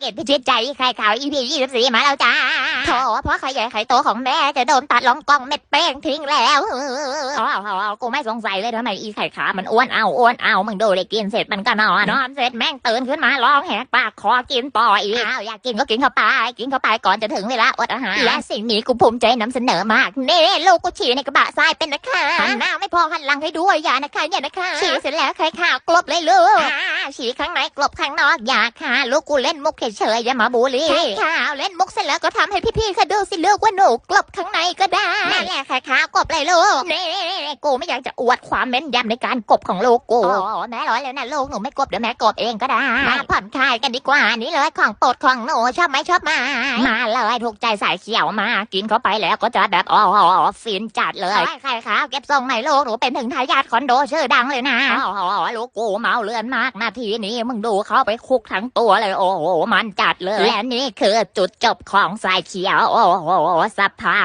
เก็บพิชิตใจไข่าว EP ยี่สิบสี่มาแล้วจ้าโถเพราะไข่ใหญ่ไข่โตของแม่จะโดนตัดลองกล่องเม็ดเป้งทิ้งแล้วอ๋ออ๋อกูไม่สงสัยเลยทำไมอีไข่ขามันอ้วนเอาอ้วนเอามึงดูเลยกินเสร็จมันก็นอนนอนเสร็จแม่งตื่นขึ้นมาร้องแหกปากขอกินต่ออีกอ้าวอยากกินก็กินเข้าไปกินเข้าไปก่อนจะถึงเวลาอดอาหารและสิ่งนี้กูภูมิใจนำเสนอมากนี่ลูกกูฉี่ในกระบะทรายเป็นนะคะหันหน้าไม่พอหันหลังให้ด้วยอย่านะคะอย่านะคะฉี่เสร็จแล้วไข่ขาวกลบเลยลูก ฉี่ข้างในกลบข้างนอกอย่าค่ะ ลูกกูเล่นมุกเฉยๆอย่ามาบูลลี่ข่าวเล่นมุกเสร็จแล้วก็ทำให้พี่ๆเขาดูสิลูกว่าหนูกลบข้างในก็ได้ กบเลยลูกนี่กูไม่อยากจะอวดความแม่นยำในการกบของลูกกูโอ้แม่ร้อยแล้วนะลูกหนูไม่กบเดี๋ยวแม่กบเองก็ได้ มาผ่อนคลายกันดีกว่านี่เลยของโปรดของหนูชอบไหมชอบมามาเลยถูกใจสายเขียวมา กินเข้าไปแล้วก็จะแบบอ๋อฟินจัดเลยใครขาวเก็บทรงไหนลูกหนูเป็นถึงทายาทคอนโดชื่อดังเลยนะอ๋อลูกกูเมาเลือนมากนาทีนี้มึงดูเขาไปคุกทั้งตัวเลยโอ้โหมันจัดเลย และนี่คือจุดจบของสายเขียว โอ้โหสภา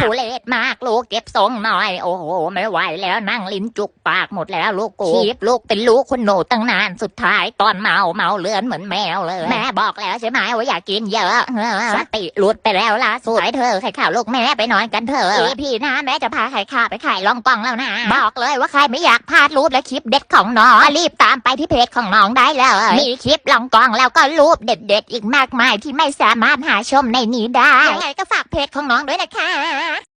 ทุเรศมากลูกเก็บทรงหน่อย โอ้โห ไม่ไหวแล้วนั่งลิ้นจุกปากหมดแล้วลูกกูชีบลูกเป็นลูกคุณหนูตั้งนานสุดท้ายตอนเมาเมาเลือนเหมือนแมวเลย แม่บอกแล้วใช่ไหมว่าอย่ากินเยอะเออสติหลุดไปแล้วล่ะสวยเธอไข่ข่าวลูกแม่ไปนอนกันเถอะพี่นะแม่จะพาไข่ข่าวไปขายลองกองแล้วนะ บอกเลยว่าใครไม่อยากพลาดรูปและคลิปเด็ดของน้องรีบตามไปที่เพจของน้องได้เลยมีคลิปลองกองแล้วก็รูปเด็ดๆอีกมากมายที่ไม่สามารถหาชมในนี้ได้ยังไงก็ฝากเพจของน้องด้วยนะคะ